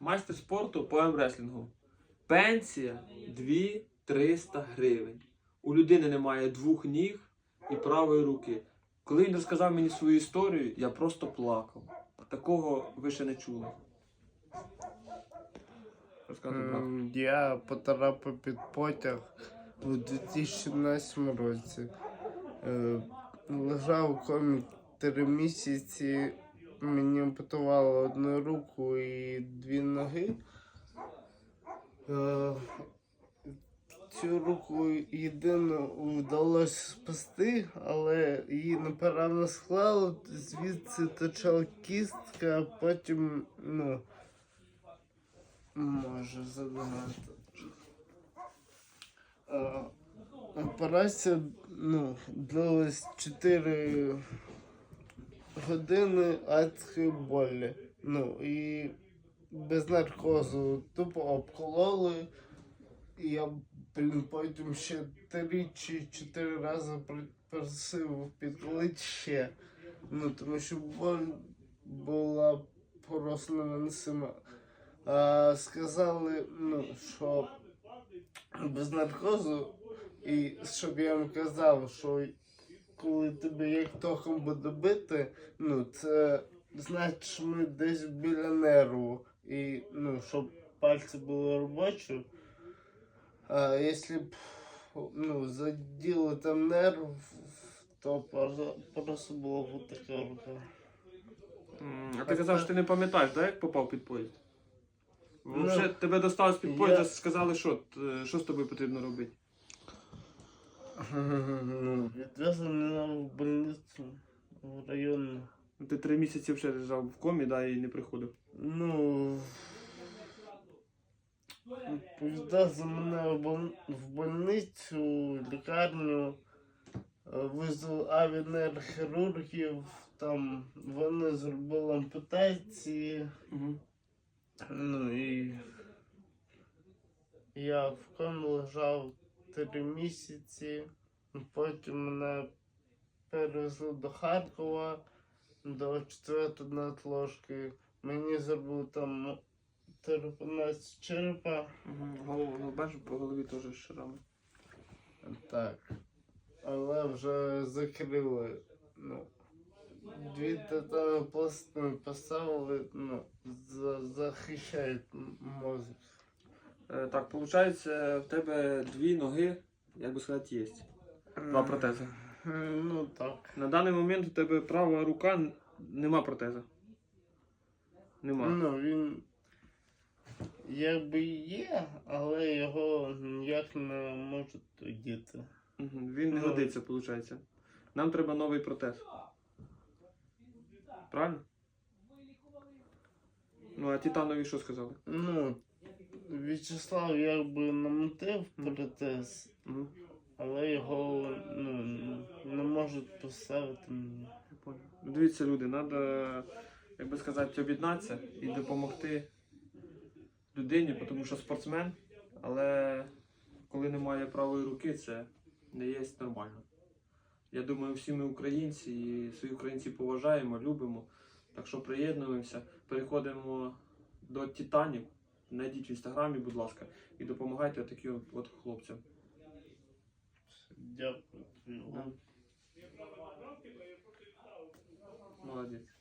Майстер спорту по емреслінгу. Пенсія 2-300 гривень. У людини немає двох ніг і правої руки. Коли він розказав мені свою історію, я просто плакав. Такого ви ще не чули. Розказуй. Ем, Я потрапив під потяг у 2017 році. Е, Лежав у комі три місяці. Мені ампутували одну руку і дві ноги. Е, Цю руку єдину вдалося спасти, але її неправильно склало, звідси точала кістка, а потім, ну, може задавати. Е, Операція ну, длилась 4 години адської болі. Ну і без наркозу тупо обкололи. І я, блін, потім ще три чи чотири рази пр- просив підколити ще. Ну, тому що боль була просто невиносима. А, сказали, ну, що без наркозу, і щоб я їм казав, що коли тебе як током буде бити, ну це значить, що ми десь біля нерву. І ну, щоб пальці були робочі. А якщо б ну, заділи там нерв, то просто- було б така рука. А ти казав, що ти не пам'ятаєш, да, як попав під поїзд? Ну, Вже тебе достали з під я- поїзда, сказали, що, Т- що з тобою потрібно робити. Ну, відвезли мене в больницю в районну. Ти три місяці вже лежав в комі, да, і не приходив. Ну, відвезли мене в, боль... в больницю, лікарню, е, визвали авіанейрохірургів, там вони зробили ампутації. Угу. Ну і я в комі лежав три місяці, потім мене перевезли до Харкова, до четвертої надложки. Мені зробили там терапонацію черепа. Угу. Голову, ну бачу, по голові теж шрами. Так. Але вже закрили. Ну, дві пластини поставили, ну, за, захищають мозок. Е, так, виходить, в тебе дві ноги, як би сказати, є. Два протези. Ну так. На даний момент у тебе права рука нема протеза. Нема. Ну, він якби є, але його ніяк не можуть діти. Він не Ну. годиться, виходить. Нам треба новий протез. Правильно? Ну, а титанові що сказали? Ну, В'ячеслав якби намотив протез, Угу. Але його ну, не можуть поставити. Я. Дивіться, люди, треба, як би сказати, об'єднатися і допомогти людині, тому що спортсмен, але коли немає правої руки, це не є нормально. Я думаю, всі ми українці і своїх українців поважаємо, любимо. Так що приєднуємося, переходимо до титанів. Найдіть в інстаграмі, будь ласка, і допомагайте таким от хлопцям. Дякую. Молодець.